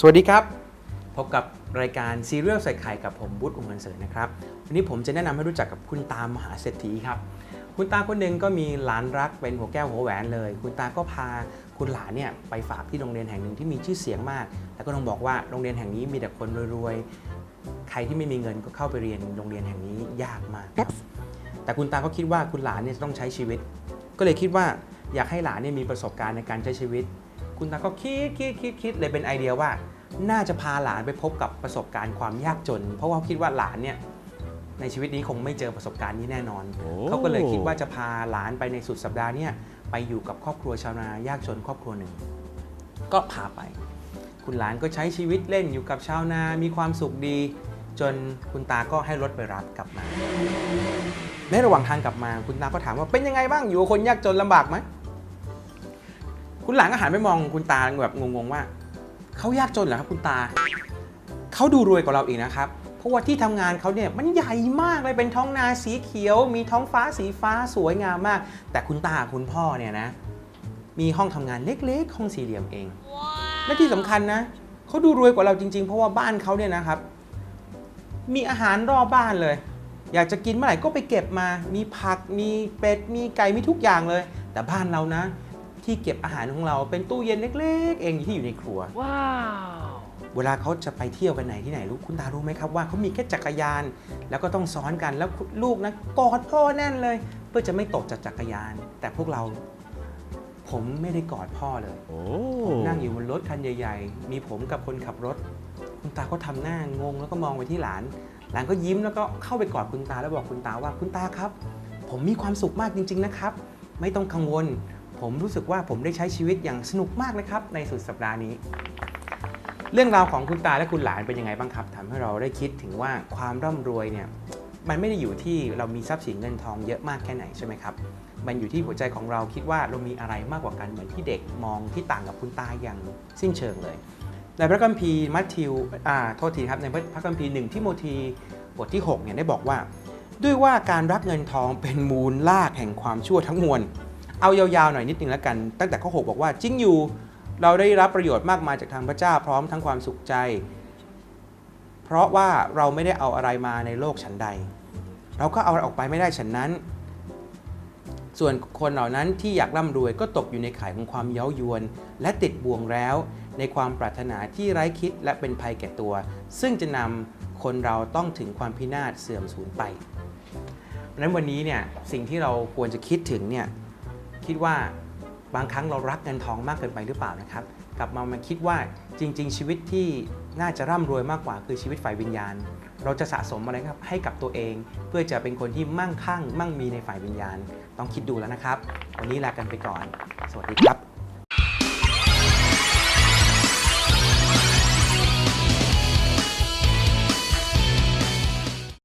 สวัสดีครับ พบกับรายการซีเรียลใส่ไข่กับผมบุตรอุงเงินเสริญนะครับ วันนี้ผมจะแนะนำให้รู้จักกับคุณตามหาเศรษฐีครับ คุณตาคนหนึ่งก็มีหลานรักเป็นหัวแก้วหัวแหวนเลย คุณตาก็พาคุณหลานเนี่ยไปฝากที่โรงเรียนแห่งหนึ่งที่มีชื่อเสียงมาก แล้วก็ต้องบอกว่าโรงเรียนแห่งนี้มีแต่คนรวยๆ ใครที่ไม่มีเงินก็เข้าไปเรียนโรงเรียนแห่งนี้ยากมากครับแต่คุณตาก็คิดว่าคุณหลานเนี่ยจะต้องใช้ชีวิต ก็เลยคิดว่าอยากให้หลานเนี่ยมีประสบการณ์ในการใช้ชีวิต คุณตาก็คิดคิดคิดคิดเลยเป็นไอเดียว่า น่าจะพาหลานไปพบกับประสบการณ์ความยากจน เพราะว่าคิดว่าหลานเนี่ยในชีวิตนี้คงไม่เจอประสบการณ์นี้แน่นอนโอ้เขาก็เลยคิดว่าจะพาหลานไปในสุดสัปดาห์เนี่ยไปอยู่กับครอบครัวชาวนายากจนครอบครัวหนึ่ง ก็พาไป คุณหลานก็ใช้ชีวิตเล่นอยู่กับชาวนามีความสุขดี จนคุณตาก็ให้รถไปรับกลับมา ในระหว่างทางกลับมาคุณตาก็ถามว่าเป็นยังไงบ้างอยู่กับคนยากจนลำบากไหม คุณหลานก็หันไปมองคุณตาแบบงงๆว่าเขายากจนเหรอครับคุณตาเขาดูรวยกว่าเราอีกนะครับเพราะว่าที่ทำงานเขาเนี่ยมันใหญ่มากเลยเป็นท้องนาสีเขียว มีท้องฟ้าสีฟ้าสวยงามมาก แต่คุณตากับคุณพ่อเนี่ยนะ มีห้องทำงานเล็กๆห้องสี่เหลี่ยมเองและที่สำคัญนะเขาดูรวยกว่าเราจริงๆ เพราะว่าบ้านเขาเนี่ยนะครับ มีอาหารรอบบ้านเลย อยากจะกินเมื่อไหร่ก็ไปเก็บมา มีผักมีเป็ดมีไก่มีทุกอย่างเลย แต่บ้านเรานะ ที่เก็บอาหารของเราเป็นตู้เย็นเล็ก ๆ เองที่อยู่ในครัว ว้าว เวลาเขาจะไปเที่ยวกันไหนที่ไหนรู้คุณตารู้ไหมครับว่าเขามีแค่จักรยาน แล้วก็ต้องซ้อนกันแล้วลูกนะกอดพ่อแน่นเลย เพื่อจะไม่ตกจากจักรยาน แต่พวกเรา ผมไม่ได้กอดพ่อเลยโอ้ผมนั่งอยู่บนรถคันใหญ่ ๆ มีผมกับคนขับรถ คุณตาก็ทำหน้างงแล้วก็มองไปที่หลาน หลานก็ยิ้มแล้วก็เข้าไปกอดคุณตาแล้วบอกคุณตาว่าคุณตาครับ ผมมีความสุขมากจริง ๆนะครับ ไม่ต้องกังวล ผมรู้สึกว่าผมได้ใช้ชีวิตอย่างสนุกมากนะครับ ในสุดสัปดาห์นี้ เรื่องราวของคุณตาและคุณหลานเป็นยังไงบ้างครับทำให้เราได้คิดถึงว่าความร่ำรวยเนี่ยมันไม่ได้อยู่ที่เรามีทรัพย์สินเงินทองเยอะมากแค่ไหนใช่ไหมครับ มันอยู่ที่หัวใจของเราคิดว่าเรามีอะไรมากกว่ากันเหมือนที่เด็กมองที่ต่างกับคุณตาอย่างสิ้นเชิงเลย ในพระคัมภีร์มัทธิวอ่าโทษทีครับในพระคัมภีร์หนึ่งที่โมธีบทที่6เนี่ยได้บอกว่า ด้วยว่าการรักเงินทองเป็นมูลลากแห่งความชั่วทั้งมวล เอายาวๆหน่อยนิดนึงแล้วกัน ตั้งแต่ข้อ6บอกว่าจริงอยู่เราได้รับประโยชน์มากมายจากทางพระเจ้าพร้อมทั้งความสุขใจ เพราะว่าเราไม่ได้เอาอะไรมาในโลกฉันใด เราก็เอาอะไรออกไปไม่ได้ฉันนั้น ส่วนคนเหล่านั้นที่อยากร่ำรวยก็ตกอยู่ในข่ายของความเย้ายวน และติดบ่วงแล้ว ในความปรารถนาที่ไร้คิดและเป็นภัยแก่ตัว ซึ่งจะนำคนเราต้องถึงความพินาศเสื่อมสูญไปเพราะฉะนั้นวันนี้เนี่ยสิ่งที่เราควรจะคิดถึงเนี่ย คิดว่าบางครั้งเรารักเงินทองมากเกินไปหรือเปล่านะครับ กลับมามาคิดว่าจริง ๆ ชีวิตที่น่าจะร่ำรวยมากกว่าคือชีวิตฝ่ายวิญญาณ เราจะสะสมอะไรครับให้กับตัวเอง เพื่อจะเป็นคนที่มั่งคั่ง มั่งมีในฝ่ายวิญญาณ ต้องคิดดูแล้วนะครับ วันนี้ลากันไปก่อน สวัสดีครับ